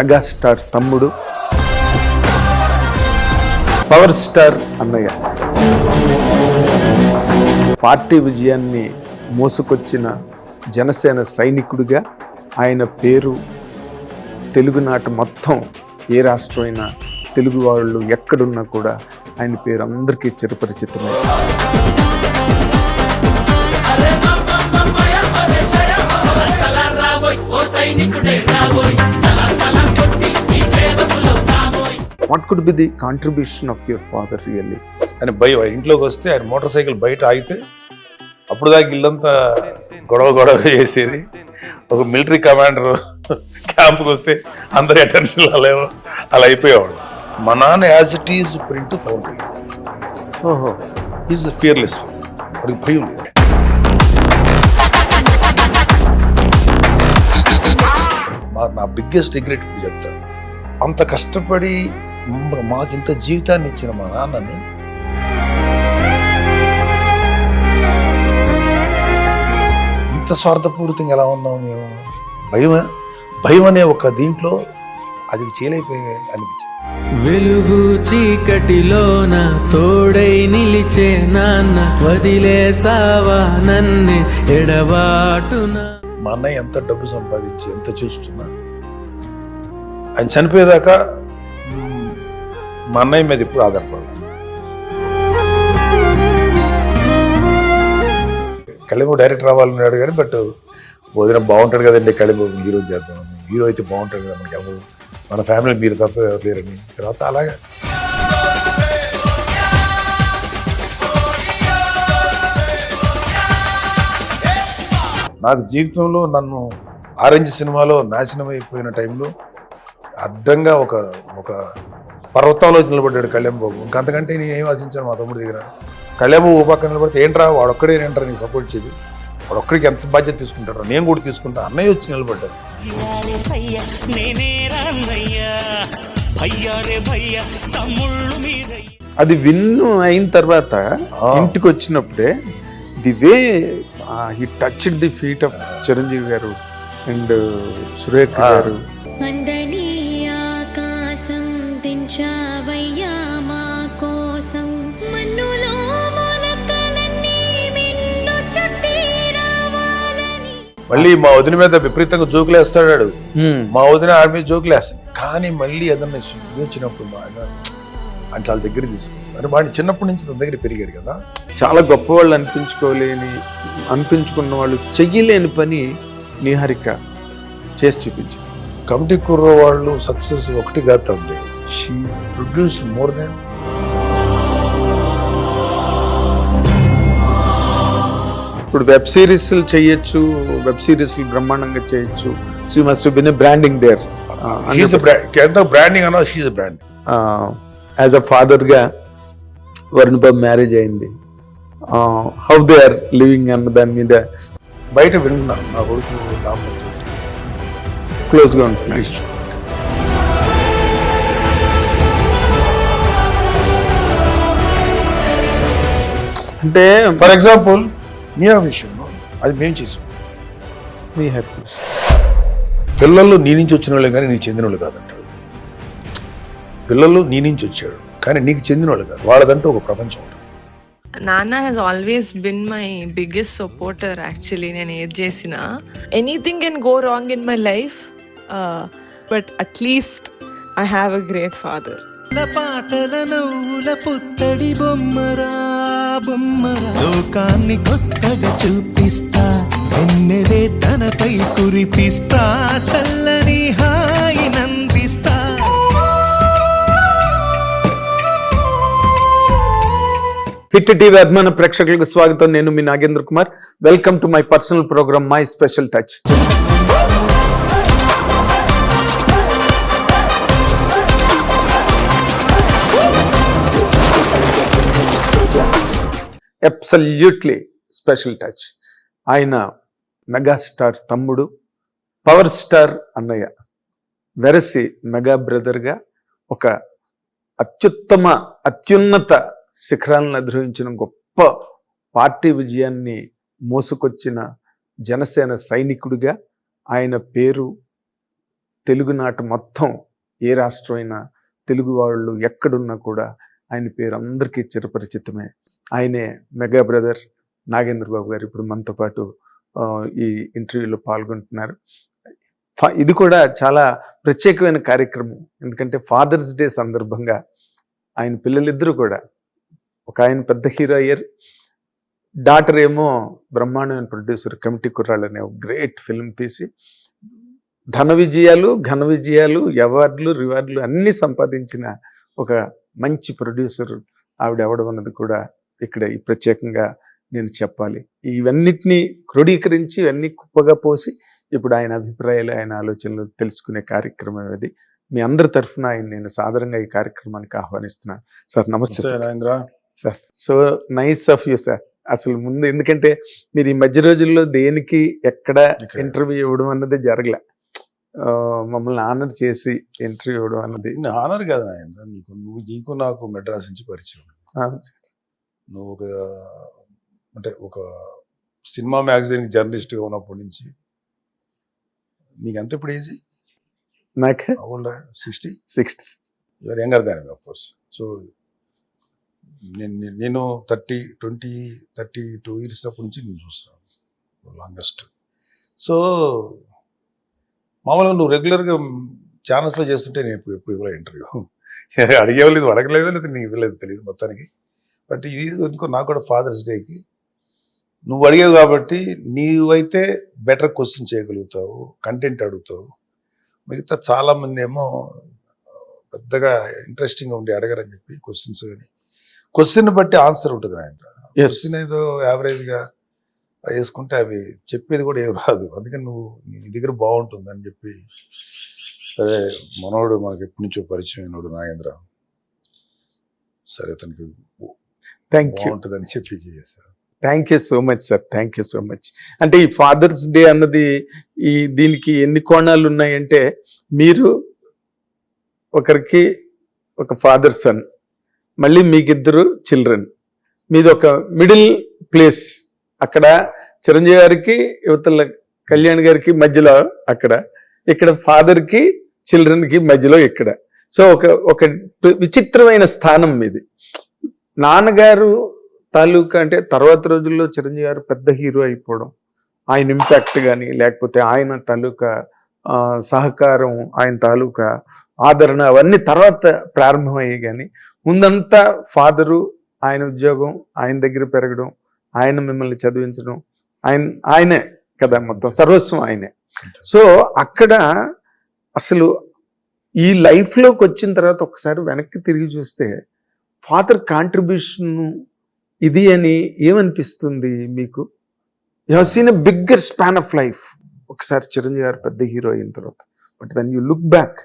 Megastar తమ్ముడు. Power star అన్నయ్య. Party విజయాన్ని మోసుకొచ్చిన జనసేన సైనికుడిగా ఆయన పేరు తెలుగునాట మొత్తం ఏ రాష్ట్రమైనా తెలుగు వాళ్ళు ఎక్కడున్నా కూడా ఆయన పేరు అందరికీ చిరపరిచితమే. What could be the contribution of your father really అని భయం ఇంట్లోకి వస్తే ఆయన మోటార్ సైకిల్ బయట ఆగితే అప్పుడు దాకా ఇల్లంతా గొడవ గొడవ చేసేది. ఒక మిలిటరీ కమాండర్ క్యాంప్కి వస్తే అందరి అటెన్షన్ అలా అలా అయిపోయేవాడు. మా నాన్న యాజ్ ఇట్ ఈజ్ ప్రింట్ ఓహో. ఈజ్ ఫియర్లెస్ వాడికి భయం లేదు. నా బిగ్గెస్ట్ రిగ్రెట్ ఇప్పుడు చెప్తాను అంత కష్టపడి మాకు మాకింత జీవితాన్ని ఇచ్చిన మా నాన్నని ఇంత స్వార్థపూరితంగా ఎలా ఉన్నాం మేము? భయం భయం అనే ఒక దీంట్లో అది చేయలేకపోయే అనిపించింది. వెలుగు చీకటిలోన తోడై నిలిచే నాన్న వదిలేసావా నన్ను? ఎడబాటున మా అన్నయ్య ఎంత డబ్బు సంపాదించి ఎంత చూస్తున్నా. ఆయన చనిపోయేదాకా మా అన్నయ్య మీద ఇప్పుడు ఆధారపడాలి కళింబు డైరెక్టర్ రావాలన్నాడు కానీ బట్ వదిన బాగుంటాడు కదండి కళింబు హీరో చేద్దాం హీరో అయితే బాగుంటాడు కదా మనకి ఎవరు? మన ఫ్యామిలీ మీరు తప్ప లేరని. తర్వాత అలాగా. నాకు జీవితంలో నన్ను ఆరెంజ్ సినిమాలో నాశనం అయిపోయిన టైంలో అడ్డంగా ఒక ఒక పర్వతంలో నిలబడ్డాడు కళ్యాణ్ బాబు ఇంకంతకంటే నేను ఏం ఆశించాను మా తమ్ముడి దగ్గర? కళ్యాణ్ బాబు ఓ పక్కన నిలబడితే ఏంట్రా వాడు ఒక్కడే ఏంట్రా నీకు సపోర్ట్ చేయదు వాడు ఒక్కడికి ఎంత బాధ్యత తీసుకుంటాడు నేను కూడా తీసుకుంటా. అన్నయ్య వచ్చి నిలబడ్డాడు. ఇయాలే సయ్య నేనే రాన్నయ్యా భయ్యా రే భయ్యా తమ్ముళ్ళు మీరయ్య. అది విన్ను అయిన తర్వాత ఆ. ఇంటికి వచ్చినప్పుడే the way he touch the feet of Chiranjeevi garu and Surekha ఆ. గారు. అందని ఆకాశం దించావయ్యా మా కోసం. మళ్ళీ మా వదిన మీద విపరీతంగా జోకులేస్తాడు. మా వదిన ఆడి మీద జోకులేస్తాడు కానీ మళ్ళీ ఏదన్నా వచ్చినప్పుడు మా ఆయన ఆయన చాలా దగ్గర తీసుకుంటాడు. మరి వాడిని చిన్నప్పటి నుంచి తన దగ్గర పెరిగాడు కదా. చాలా గొప్పవాళ్ళు అనిపించుకోలేని అనిపించుకున్న వాళ్ళు చెయ్యలేని పని నిహారిక చేసి చూపించింది. కమిటీ కుర్ర వాళ్ళు సక్సెస్ ఒకటి కాదు షీ ప్రొడ్యూస్ మోర్ దాన్ ఇప్పుడు వెబ్ సిరీస్ చెయ్యొచ్చు వెబ్ సిరీస్ బ్రహ్మాండంగా చేయొచ్చు. So must been branding there branding అన్నా షీఈ్ బ్రాండ్ యాజ్ అ ఫాదర్గా వరుణ్ బాబు మ్యారేజ్ అయింది. హౌ దే ఆర్ లివింగ్ అన్న దాని మీద బయట వింటున్నా నా కొడుకు క్లోజ్గా ఉంటున్నాయి అంటే ఫర్ ఎగ్జాంపుల్ మియా విషయంలో అది మేము చేసాం. మీ హ్యాపీనెస్ పిల్లలు నీ నుంచి వచ్చిన వాళ్ళే కానీ నీకు చెందిన వాళ్ళు కాదంటాడు పిల్లలు నీ నుంచి వచ్చాడు కానీ నీకు చెందిన వాళ్ళు కాదు. వాళ్ళదంటూ ఒక ప్రపంచం ఉంటుంది. నాన్న has always been my biggest supporter actually నేను ఏది చేసినా. Anything can go wrong in my life but at least I have a great father పాటల నవ్వుల పుత్తడి బొమ్మరా బొమ్మరా. లోకాన్ని కొత్తగా చూపిస్తా వెన్నెలే తనపై కురిపిస్తా చల్లని హాయి హిట్ టీవీ అభిమాన ప్రేక్షకులకు స్వాగతం. నేను మీ Nagendra Kumar. Welcome to my personal programme my special touch absolutely special touch ఆయన మెగాస్టార్ తమ్ముడు పవర్ స్టార్ అన్నయ్య. వెరసి మెగా బ్రదర్గా ఒక అత్యుత్తమ అత్యున్నత శిఖరాలను అధిరోహించిన గొప్ప పార్టీ విజయాన్ని మోసుకొచ్చిన జనసేన సైనికుడిగా ఆయన పేరు తెలుగునాట మొత్తం ఏ రాష్ట్రం అయినా తెలుగు వాళ్ళు ఎక్కడున్నా కూడా ఆయన పేరు అందరికీ చిరపరిచితమే. ఆయనే మెగా బ్రదర్ నాగేంద్ర బాబు గారు ఇప్పుడు మనతో పాటు ఈ ఇంటర్వ్యూలో పాల్గొంటున్నారు. ఇది కూడా చాలా ప్రత్యేకమైన కార్యక్రమం. ఎందుకంటే ఫాదర్స్ డే సందర్భంగా ఆయన పిల్లలిద్దరూ కూడా ఒక ఆయన పెద్ద హీరో అయ్యారు. డాటర్ ఏమో బ్రహ్మాండమైన ప్రొడ్యూసర్ కమిటీ కుర్రాళ్ళు అనే ఒక గ్రేట్ ఫిల్మ్ తీసి ధన విజయాలు ఘన విజయాలు అవార్డులు రివార్డులు అన్ని సంపాదించిన ఒక మంచి ప్రొడ్యూసర్ ఆవిడ ఎవడం అన్నది కూడా ఇక్కడ ఈ ప్రత్యేకంగా నేను చెప్పాలి. ఇవన్నిటినీ క్రోడీకరించి ఇవన్నీ కుప్పగా పోసి ఇప్పుడు ఆయన అభిప్రాయాలు ఆయన ఆలోచనలు తెలుసుకునే కార్యక్రమం అది మీ అందరి తరఫున ఆయన నేను సాదరంగా ఈ కార్యక్రమానికి ఆహ్వానిస్తున్నాను. సార్ నమస్తే sir. Sir. So nice of you sir. అసలు ముందు ఎందుకంటే మీరు ఈ మధ్య రోజుల్లో దేనికి ఎక్కడ. ఇంటర్వ్యూ ఇవ్వడం అన్నది జరగలే. మమ్మల్ని ఆనర్ చేసి ఇంటర్వ్యూ ఇవ్వడం అన్నది. ఆనర్ కాదు నీకు నువ్వు నీకు నాకు మెడ్రాస్ నుంచి పరిచయం. నువ్వు ఒక అంటే ఒక సినిమా మ్యాగజైన్ జర్నలిస్ట్గా ఉన్నప్పటి నుంచి నీకు ఎంత ఇప్పుడు ఏజీ? నాకు sixty sixty you are younger than course so నేను నేను- thirty twenty thirty two years అప్పటి నుంచి నేను చూస్తాను లాంగెస్ట్. సో మామూలుగా నువ్వు రెగ్యులర్గా ఛానల్స్లో చేస్తుంటే నేను ఎప్పుడు ఎప్పుడు ఇవ్వలే ఇంటర్వ్యూ. అడిగేవాళ్ళు అడగలేదు లేదా నీకు ఇవ్వలేదు తెలియదు మొత్తానికి. బట్ ఇది ఎందుకో నాకు కూడా ఫాదర్స్ డేకి నువ్వు అడిగావు కాబట్టి నీవైతే బెటర్ క్వశ్చన్ చేయగలుగుతావు కంటెంట్ అడుగుతావు. మిగతా చాలామంది ఏమో పెద్దగా ఇంట్రెస్టింగ్గా ఉండి అడగరని చెప్పి క్వశ్చన్స్ కానీ క్వశ్చన్ బట్టి ఆన్సర్ ఉంటుంది ఆయన. క్వశ్చన్ ఏదో యావరేజ్గా వేసుకుంటే అవి చెప్పేది కూడా ఏం రాదు. అందుకని నువ్వు నీ దగ్గర బాగుంటుంది అని చెప్పి సరే మనోడు మనకి ఎప్పటి నుంచో పరిచయం అయినోడు నాగేంద్ర. సరే అతనికి థ్యాంక్ యూ బాగుంటుంది అని చెప్పి చేశారు thank you so much sir thank you so much అంటే ఈ ఫాదర్స్ డే అన్నది ఈ దీనికి ఎన్ని కోణాలు ఉన్నాయంటే మీరు ఒకరికి ఒక ఫాదర్ సన్ మళ్ళీ మీకిద్దరు చిల్డ్రన్ మీది ఒక మిడిల్ ప్లేస్ అక్కడ చిరంజీవి గారికి యువతల కళ్యాణ్ గారికి మధ్యలో అక్కడ. ఇక్కడ ఫాదర్కి చిల్డ్రన్కి మధ్యలో ఇక్కడ. సో ఒక ఒక విచిత్రమైన స్థానం మీది. నాన్నగారు తాలూకా అంటే తర్వాత రోజుల్లో చిరంజీవి గారు పెద్ద హీరో అయిపోవడం ఆయన ఇంపాక్ట్ కానీ లేకపోతే ఆయన తాలూకా సహకారం ఆయన తాలూకా ఆదరణ అవన్నీ తర్వాత ప్రారంభమయ్యాయి కానీ ముందంతా ఫాదరు ఆయన ఉద్యోగం ఆయన దగ్గర పెరగడం ఆయన మిమ్మల్ని చదివించడం ఆయన ఆయనే కదా మొత్తం సర్వస్వం ఆయనే. సో అక్కడ అసలు ఈ లైఫ్లోకి వచ్చిన తర్వాత ఒకసారి వెనక్కి తిరిగి చూస్తే ఫాదర్ కాంట్రిబ్యూషన్ ఇది అని ఏమనిపిస్తుంది మీకు? You have seen a bigger span of life. ఒకసారి చిరంజీవి గారు పెద్ద హీరో అయిన తర్వాత. But then you look back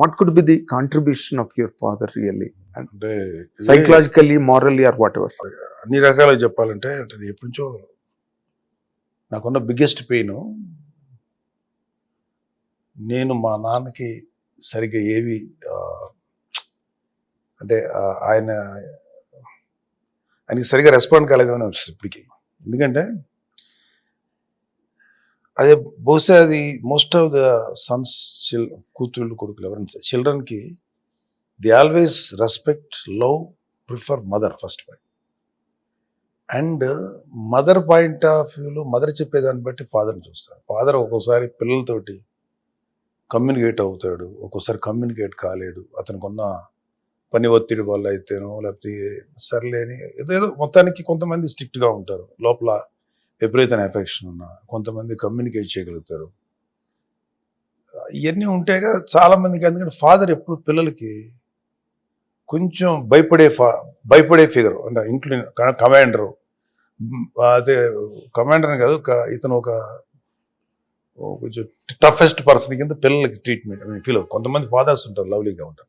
what could be the contribution of your father really అంటే psychologically morally or whatever అన్ని రకాలుగా చెప్పాలంటే అంటే ఎప్పటి నుంచో నాకున్న బిగ్గెస్ట్ పెయిన్ నేను మా నాన్నకి సరిగ్గా ఏవి అంటే ఆయన ఆయనకి సరిగ్గా రెస్పాండ్ కాలేదేమని అనిపిస్తుంది ఇప్పటికి. ఎందుకంటే అదే బహుశా అది మోస్ట్ ఆఫ్ ద సన్స్ చిల్ కూతుళ్ళు కొడుకులు ఎవరైనా చిల్డ్రన్కి they always respect love prefer mother first point and mother point of వ్యూలో మదర్ చెప్పేదాన్ని బట్టి ఫాదర్ని చూస్తారు. ఫాదర్ ఒక్కోసారి పిల్లలతోటి కమ్యూనికేట్ అవుతాడు ఒక్కోసారి కమ్యూనికేట్ కాలేడు అతనికి ఉన్న పని ఒత్తిడి వల్ల అయితేనో లేకపోతే సర్లేని ఏదో ఏదో మొత్తానికి కొంతమంది స్ట్రిక్ట్గా ఉంటారు. లోపల విపరీతమైన ఎఫెక్షన్ ఉన్న కొంతమంది కమ్యూనికేట్ చేయగలుగుతారు. ఇవన్నీ ఉంటాయి కదా చాలామందికి ఎందుకంటే ఫాదర్ ఎప్పుడు పిల్లలకి కొంచెం భయపడే ఫా భయపడే ఫిగర్ అంటే ఇంక్లూడింగ్ కమాండరు అదే కమాండర్ కాదు ఇతను ఒక కొంచెం టఫెస్ట్ పర్సన్ కింద పిల్లలకి ట్రీట్మెంట్ ఫీల్ కొంతమంది ఫాదర్స్ ఉంటారు లవ్లీగా ఉంటారు.